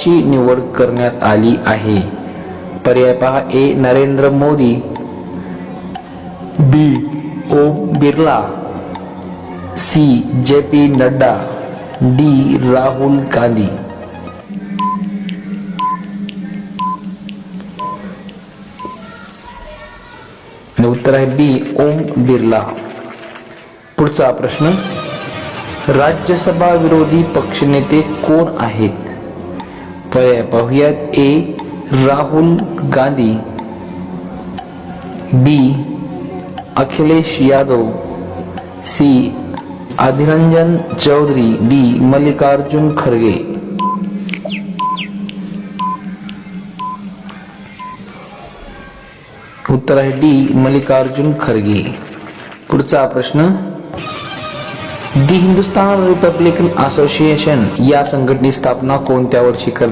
ची निवड करण्यात आली आहे. पर्याय पहा A. Narendra Modi. B. Om Birla. C. J. P. Nadda. D. Rahul Gandhi. आणि उत्तर आहे बी. ओम बिर्ला. पुढचा प्रश्न. राज्यसभा विरोधी पक्षनेते कोण आहेत? पाहूयात A Rahul Gandhi B Akhilesh Yadav C Adhiranjan Chowdhury D Mallikarjun Kharge उत्तर आहे डी मल्लिकार्जुन खरगे पुढचा प्रश्न दी हिंदुस्तान रिपब्लिकन असोसिएशन या संघटनेची स्थापना कोणत्या वर्षी कर